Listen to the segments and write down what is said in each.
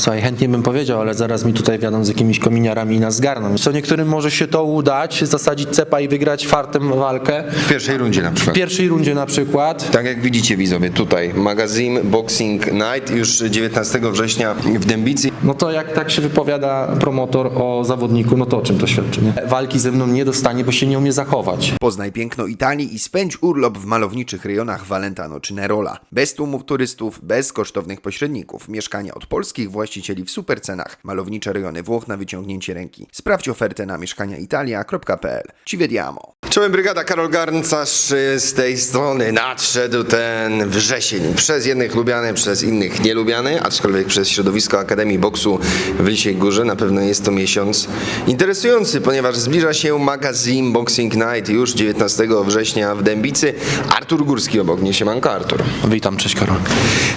Słuchaj, chętnie bym powiedział, ale zaraz mi tutaj wiadą z jakimiś kominiarami i nas zgarną. Co niektórym może się to udać, zasadzić cepa i wygrać fartem walkę. W pierwszej rundzie na W przykład. pierwszej rundzie na przykład. Tak jak widzicie widzowie tutaj, magazyn Boxing Night już 19 września w Dębicy. No to jak tak się wypowiada promotor o zawodniku, no to o czym to świadczy, nie? Walki ze mną nie dostanie, bo się nie umie zachować. Poznaj piękno Italii i spędź urlop w malowniczych rejonach Valentano czy Nerola. Bez tłumów turystów, bez kosztownych pośredników. Mieszkania od polskich właścicieli w supercenach. Malownicze rejony Włoch na wyciągnięcie ręki. Sprawdź ofertę na mieszkaniaitalia.pl. Ci vediamo. Czołem brygada Karol Garncarz z tej strony nadszedł ten wrzesień. Przez jednych lubiany, przez innych nielubiany, aczkolwiek przez środowisko Akademii Boksu w Lisiej Górze na pewno jest to miesiąc interesujący, ponieważ zbliża się magazyn Boxing Night już 19 września w Dębicy. Artur Górski obok mnie, siemanko Artur. Witam, cześć Karol.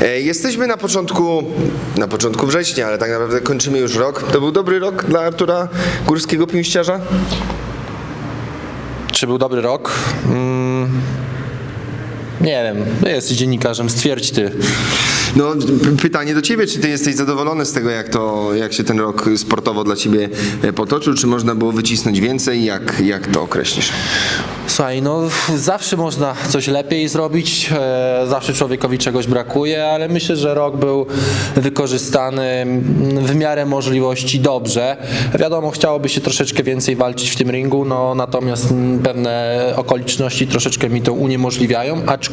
E, Jesteśmy na początku, na początku września, ale tak naprawdę kończymy już rok. To był dobry rok dla Artura Górskiego Pięściarza? Czy był dobry rok? Mm, nie wiem, ty jesteś dziennikarzem, stwierdź ty. No, p- pytanie do ciebie, czy ty jesteś zadowolony z tego, jak, to, jak się ten rok sportowo dla ciebie e, potoczył? Czy można było wycisnąć więcej? Jak, jak to określisz? Słuchaj, no zawsze można coś lepiej zrobić, e, zawsze człowiekowi czegoś brakuje, ale myślę, że rok był wykorzystany mm, w miarę możliwości dobrze. Wiadomo, chciałoby się troszeczkę więcej walczyć w tym ringu, no natomiast mm, pewne okoliczności troszeczkę mi to uniemożliwiają, aczkolwiek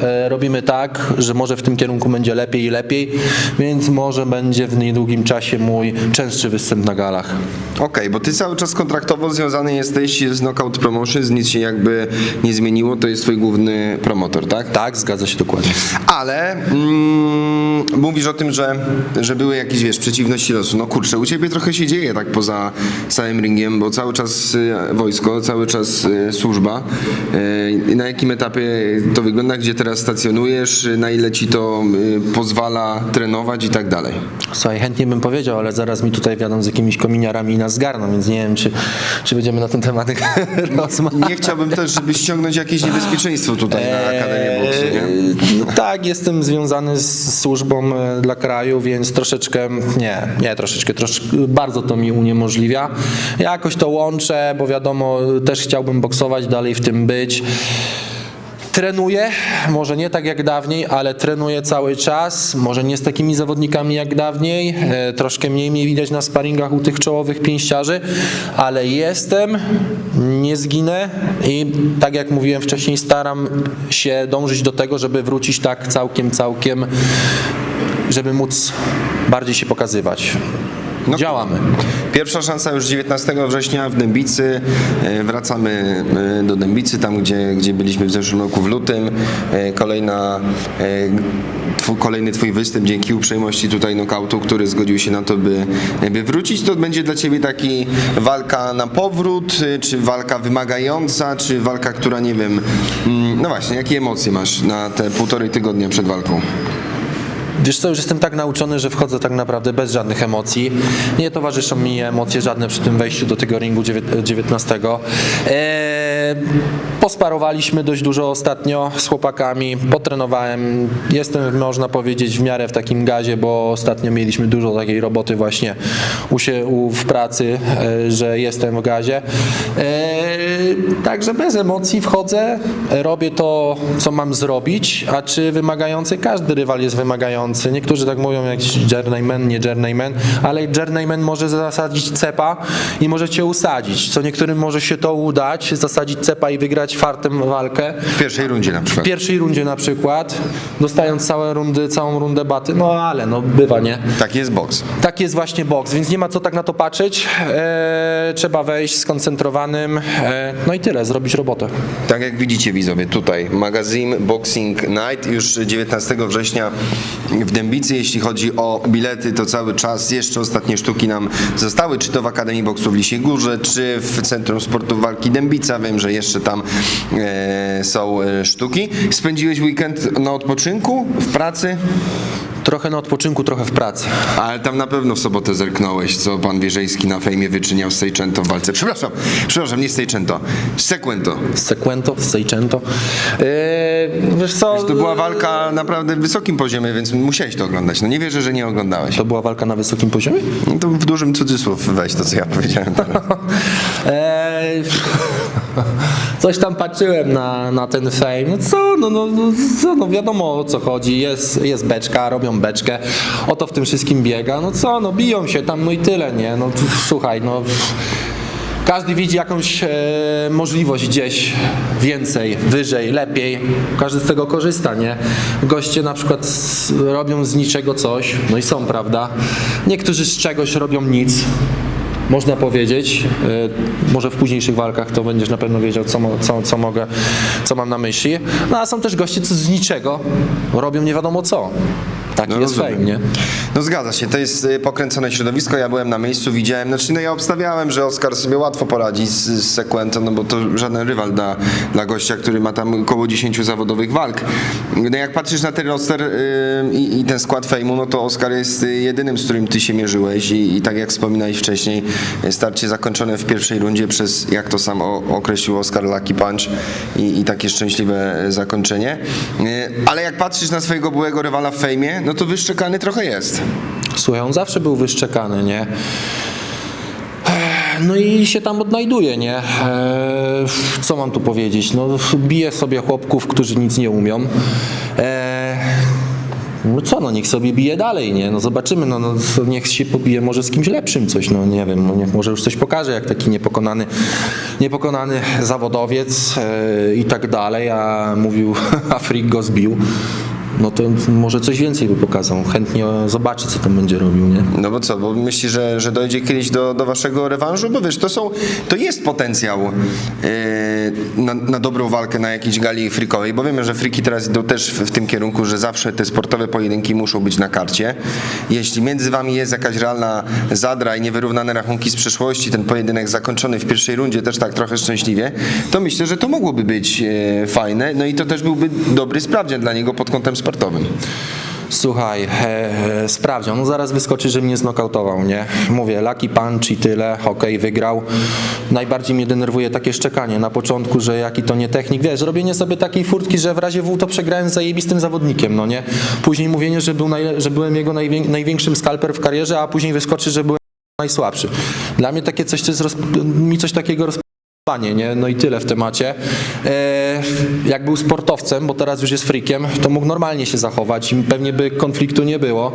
e, robimy tak, że może w tym kierunku będzie lepiej i lepiej, więc może będzie w niedługim czasie mój częstszy występ na galach. Okej, bo ty cały czas kontraktowo związany jesteś z Knockout Promotions, nic się jakby nie zmieniło, to jest twój główny promotor, tak? Tak, zgadza się dokładnie. Ale mm, mówisz o tym, że, że były jakieś, wiesz, przeciwności losu. No kurczę, u ciebie trochę się dzieje tak poza samym ringiem, bo cały czas y, wojsko, cały czas y, służba. Na jakim etapie to wygląda, gdzie teraz stacjonujesz, na ile ci to y, pozwala trenować i tak dalej? Słuchaj, chętnie bym powiedział, ale zaraz mi tutaj wiadą z jakimiś kominiarami nas zgarną, więc nie wiem, czy, czy będziemy na ten temat rozmawiać. Nie chciałbym też, żeby ściągnąć jakieś niebezpieczeństwo tutaj na Akademię Boksu, nie? Eee, Tak, jestem związany z służbą e, dla kraju, więc troszeczkę, nie, nie troszeczkę, troszeczkę, bardzo to mi uniemożliwia. Ja jakoś to łączę, bo wiadomo, też chciałbym boksować, dalej w tym być. Trenuję, może nie tak jak dawniej, ale trenuję cały czas. Może nie z takimi zawodnikami jak dawniej. E, troszkę mniej mnie widać na sparingach u tych czołowych pięściarzy, ale jestem, nie zginę i tak jak mówiłem wcześniej, staram się dążyć do tego, żeby wrócić tak całkiem, całkiem, żeby móc bardziej się pokazywać. No, Działamy. Pierwsza szansa już 19 września w Dębicy. E, Wracamy e, do Dębicy, tam gdzie, gdzie byliśmy w zeszłym roku w lutym. E, Kolejna, kolejny twój występ dzięki uprzejmości tutaj nokautu, który zgodził się na to, by, by wrócić. To będzie dla ciebie taki walka na powrót, czy walka wymagająca, czy walka, która nie wiem. mm, No właśnie, jakie emocje masz na te półtorej tygodnia przed walką? Wiesz co, już jestem tak nauczony, że wchodzę tak naprawdę bez żadnych emocji. Nie towarzyszą mi emocje żadne przy tym wejściu do tego ringu dziewię- 19. Eee, posparowaliśmy dość dużo ostatnio z chłopakami, potrenowałem. Jestem, można powiedzieć, w miarę w takim gazie, bo ostatnio mieliśmy dużo takiej roboty właśnie u się, u, w pracy, e, że jestem w gazie. Eee, także bez emocji wchodzę, robię to, co mam zrobić, a czy wymagający? Każdy rywal jest wymagający. Niektórzy tak mówią jak journeyman, nie journeyman, ale journeyman może zasadzić cepa i może cię usadzić. Co niektórym może się to udać, zasadzić cepa i wygrać fartem walkę. W pierwszej rundzie na W przykład. pierwszej rundzie na przykład, dostając całe rundy, całą rundę baty, no ale no bywa, nie? Tak jest boks. Tak jest właśnie boks, więc nie ma co tak na to patrzeć. E, trzeba wejść skoncentrowanym, e, no i tyle, zrobić robotę. Tak jak widzicie widzowie tutaj, magazyn Boxing Night już 19 września w Dębicy. Jeśli chodzi o bilety, to cały czas jeszcze ostatnie sztuki nam zostały, czy to w Akademii Boksu w Lisiej Górze, czy w Centrum Sportu Walki Dębica. Wiem, że jeszcze tam e, są e, sztuki. Spędziłeś weekend na odpoczynku, w pracy? Trochę na odpoczynku, trochę w pracy. Ale tam na pewno w sobotę zerknąłeś, co pan Wierzejski na fejmie wyczyniał z Seicento w walce. Przepraszam, przepraszam, nie z Seicento, z Sequento. Sequento, Seicento. Yy, wiesz co? To była walka naprawdę w wysokim poziomie, więc musiałeś to oglądać. No nie wierzę, że nie oglądałeś. To była walka na wysokim poziomie? No to w dużym cudzysłów weź to, co ja powiedziałem teraz. Coś tam patrzyłem na, na ten fame. No co, no, no, no, co, no wiadomo o co chodzi. Jest, jest beczka, robią beczkę. O to w tym wszystkim biega. No co, no biją się tam, no i tyle, nie? No słuchaj, no... Każdy widzi jakąś e, możliwość gdzieś więcej, wyżej, lepiej. Każdy z tego korzysta, nie? Goście na przykład z, robią z niczego coś, no i są, prawda? Niektórzy z czegoś robią nic, można powiedzieć. E, Może w późniejszych walkach to będziesz na pewno wiedział, co, co, co mogę, co mam na myśli. No a są też goście, co z niczego robią nie wiadomo co. Taki jest rozumiem. fame, nie? No zgadza się, to jest y, pokręcone środowisko, ja byłem na miejscu, widziałem, znaczy no ja obstawiałem, że Oskar sobie łatwo poradzi z, z Sequento, no bo to żaden rywal dla, dla gościa, który ma tam około 10 zawodowych walk. No jak patrzysz na ten roster y, i, i ten skład fejmu, no to Oskar jest y, jedynym, z którym ty się mierzyłeś i, i tak jak wspominałeś wcześniej, starcie zakończone w pierwszej rundzie przez, jak to sam określił Oskar, Lucky Punch i, i takie szczęśliwe zakończenie. Y, Ale jak patrzysz na swojego byłego rywala w fejmie, no to wyszczekany trochę jest. Słuchaj, on zawsze był wyszczekany, nie? No i się tam odnajduje, nie? Eee, Co mam tu powiedzieć? No, bije sobie chłopków, którzy nic nie umią. Eee, No co, no niech sobie bije dalej, nie? No zobaczymy, no, no niech się pobije może z kimś lepszym coś, no nie wiem, no niech może już coś pokaże, jak taki niepokonany, niepokonany zawodowiec e, i tak dalej, a mówił, a freak go zbił. No to może coś więcej by pokazał. Chętnie zobaczy, co tam będzie robił, nie? No bo co, bo myślisz, że, że dojdzie kiedyś do, do waszego rewanżu? Bo wiesz, to są, to jest potencjał yy, na, na dobrą walkę na jakiejś gali frikowej, bo wiemy, że friki teraz idą też w, w tym kierunku, że zawsze te sportowe pojedynki muszą być na karcie. Jeśli między wami jest jakaś realna zadra i niewyrównane rachunki z przeszłości, ten pojedynek zakończony w pierwszej rundzie też tak trochę szczęśliwie, to myślę, że to mogłoby być e, fajne, no i to też byłby dobry sprawdzian dla niego pod kątem sportowym. Słuchaj, e, sprawdział. No zaraz wyskoczy, że mnie znokautował, nie? Mówię, lucky punch i tyle, okej, wygrał. Najbardziej mnie denerwuje takie szczekanie na początku, że jaki to nie technik. Wiesz, robienie sobie takiej furtki, że w razie W to przegrałem z zajebistym zawodnikiem, no nie? Później mówienie, że, był że byłem jego najwię- największym skalper w karierze, a później wyskoczy, że byłem najsłabszy. Dla mnie takie coś, jest mi coś takiego roz... Panie, nie? No i tyle w temacie. E, jak był sportowcem, bo teraz już jest frikiem, to mógł normalnie się zachować i pewnie by konfliktu nie było,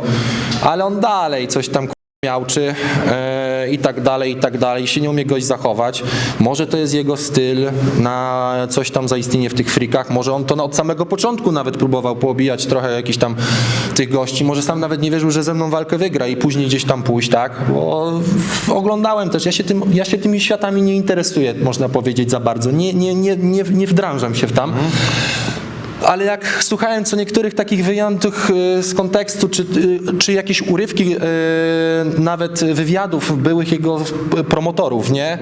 ale on dalej coś tam miałczy e, i tak dalej, i tak dalej, się nie umie goś zachować. Może to jest jego styl na coś tam zaistnienie w tych frikach, może on to od samego początku nawet próbował poobijać trochę jakichś tam tych gości, może sam nawet nie wierzył, że ze mną walkę wygra i później gdzieś tam pójść, tak? Bo oglądałem też, ja się, tym, ja się tymi światami nie interesuję, można powiedzieć za bardzo, nie, nie, nie, nie, nie wdrażam się w tam. Ale jak słuchałem co niektórych takich wyjętych e, z kontekstu, czy, e, czy jakieś urywki e, nawet wywiadów byłych jego promotorów, nie?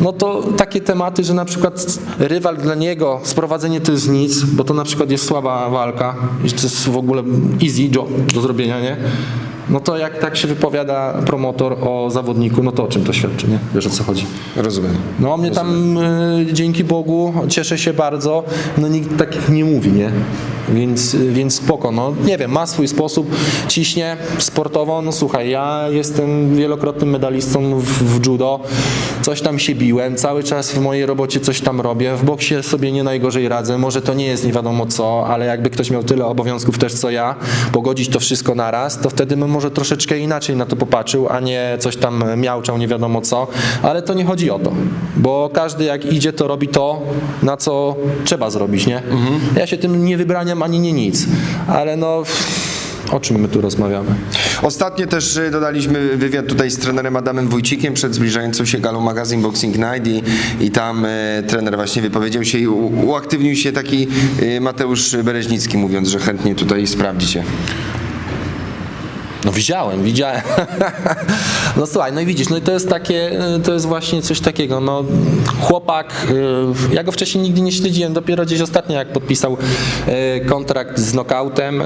No to takie tematy, że na przykład rywal dla niego, sprowadzenie to jest nic, bo to na przykład jest słaba walka, to jest w ogóle easy job do zrobienia, nie? No to jak tak się wypowiada promotor o zawodniku, no to o czym to świadczy, nie? Wiesz o co chodzi. Rozumiem. No mnie tam y, dzięki Bogu cieszę się bardzo, no nikt takich nie mówi, nie? Więc, więc spoko, no. Nie wiem, ma swój sposób, ciśnie sportowo, no słuchaj, ja jestem wielokrotnym medalistą w, w judo, coś tam się biłem, cały czas w mojej robocie coś tam robię, w boksie sobie nie najgorzej radzę, może to nie jest nie wiadomo co, ale jakby ktoś miał tyle obowiązków też co ja, pogodzić to wszystko naraz, to wtedy bym może troszeczkę inaczej na to popatrzył, a nie coś tam miałczał nie wiadomo co, ale to nie chodzi o to, bo każdy jak idzie, to robi to, na co trzeba zrobić, nie? Ja się tym nie wybraniam ani nie nic, ale no o czym my tu rozmawiamy? Ostatnio też y, dodaliśmy wywiad tutaj z trenerem Adamem Wójcikiem przed zbliżającą się galą magazyn Boxing Night i, i tam y, trener właśnie wypowiedział się i u, uaktywnił się taki y, Mateusz Bereźnicki mówiąc, że chętnie tutaj sprawdzi się. No widziałem, widziałem. No słuchaj, no i widzisz, no i to jest takie, y, to jest właśnie coś takiego, no chłopak, y, ja go wcześniej nigdy nie śledziłem, dopiero gdzieś ostatnio jak podpisał y, kontrakt z knockoutem,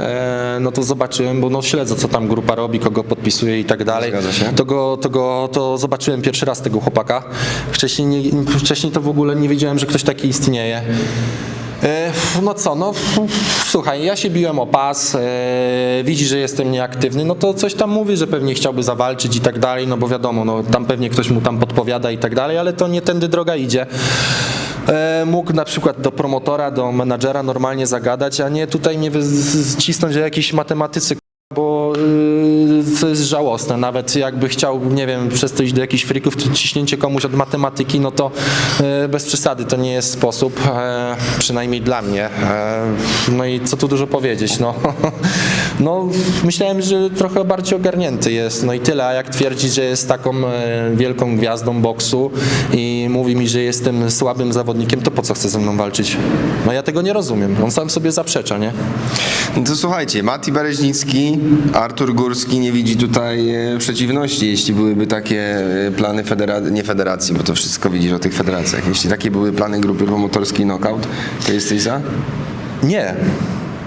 no to zobaczyłem, bo no śledzę co tam grupa robi, kogo podpisuje i tak dalej. To go, to go, to zobaczyłem pierwszy raz tego chłopaka. Wcześniej, nie, wcześniej to w ogóle nie wiedziałem, że ktoś taki istnieje. E, No co, no słuchaj, ja się biłem o pas, e, widzi, że jestem nieaktywny, no to coś tam mówi, że pewnie chciałby zawalczyć i tak dalej, no bo wiadomo, no tam pewnie ktoś mu tam podpowiada i tak dalej, ale to nie tędy droga idzie. E, mógł na przykład do promotora, do menadżera normalnie zagadać, a nie tutaj mnie cisnąć, że jakiś matematycy bo to jest żałosne. Nawet jakby chciał, nie wiem, przez to iść do jakichś frików, to ciśnięcie komuś od matematyki, no to yy, bez przesady to nie jest sposób, e, przynajmniej dla mnie. E, no i co tu dużo powiedzieć, no. no myślałem, że trochę bardziej ogarnięty jest, no i tyle, a jak twierdzi, że jest taką e, wielką gwiazdą boksu i mówi mi, że jestem słabym zawodnikiem, to po co chce ze mną walczyć? No ja tego nie rozumiem. On sam sobie zaprzecza, nie? No to słuchajcie, Mati Bereźnicki, Artur Górski nie widzi tutaj e, przeciwności, jeśli byłyby takie e, plany federacji, nie federacji, bo to wszystko widzisz o tych federacjach. Jeśli takie były plany grupy promotorskiej Knockout, to jesteś za? Nie.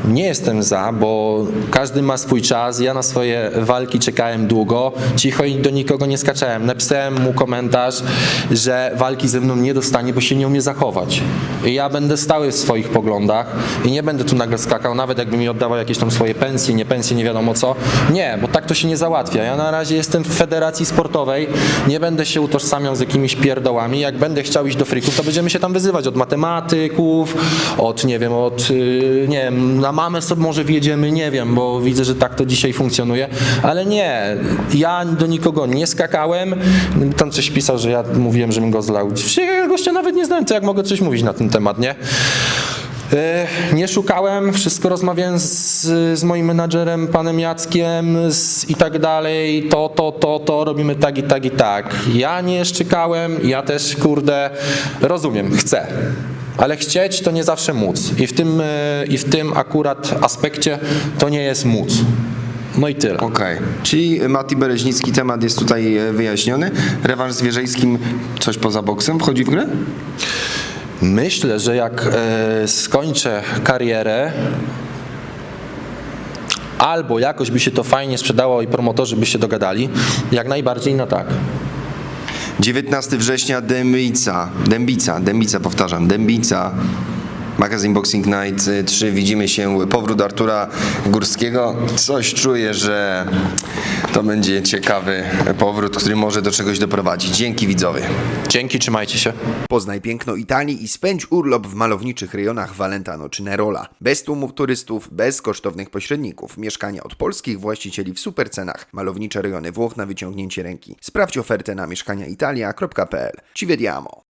Nie jestem za, bo każdy ma swój czas. Ja na swoje walki czekałem długo, cicho i do nikogo nie skaczałem. Napisałem mu komentarz, że walki ze mną nie dostanie, bo się nie umie zachować. I ja będę stały w swoich poglądach i nie będę tu nagle skakał, nawet jakby mi oddawał jakieś tam swoje pensje, nie pensje, nie wiadomo co. Nie, bo to się nie załatwia. Ja na razie jestem w federacji sportowej, nie będę się utożsamiał z jakimiś pierdołami. Jak będę chciał iść do frików, to będziemy się tam wyzywać od matematyków, od nie wiem, od yy, nie wiem, na mamę sobie może wjedziemy, nie wiem, bo widzę, że tak to dzisiaj funkcjonuje, ale nie, ja do nikogo nie skakałem. Tam coś pisał, że ja mówiłem, żebym go zlał. Ja gościa nawet nie znałem, to jak mogę coś mówić na ten temat, nie? E, Nie szukałem, wszystko rozmawiałem z, z moim menadżerem, panem Jackiem z, i tak dalej, to, to, to, to, robimy tak i tak i tak. Ja nie szczykałem, ja też, kurde, rozumiem, chcę. Ale chcieć to nie zawsze móc. I w tym, e, i w tym akurat aspekcie to nie jest móc. No i tyle. Okej. Czyli Mati Bereźnicki temat jest tutaj e, wyjaśniony. Rewanż z Wierzejskim, coś poza boksem wchodzi w grę? Myślę, że jak e, skończę karierę, albo jakoś by się to fajnie sprzedało i promotorzy by się dogadali, jak najbardziej na tak. 19 września Dębica, Dębica, Dębica powtarzam, Dębica. Magazine Boxing Night y, 3, widzimy się, powrót Artura Górskiego. Coś czuję, że to będzie ciekawy powrót, który może do czegoś doprowadzić. Dzięki widzowie. Dzięki, trzymajcie się. Poznaj piękno Italii i spędź urlop w malowniczych rejonach Valentano czy Nerola. Bez tłumów turystów, bez kosztownych pośredników. Mieszkania od polskich właścicieli w supercenach. Malownicze rejony Włoch na wyciągnięcie ręki. Sprawdź ofertę na mieszkaniaitalia.pl. Ci vediamo!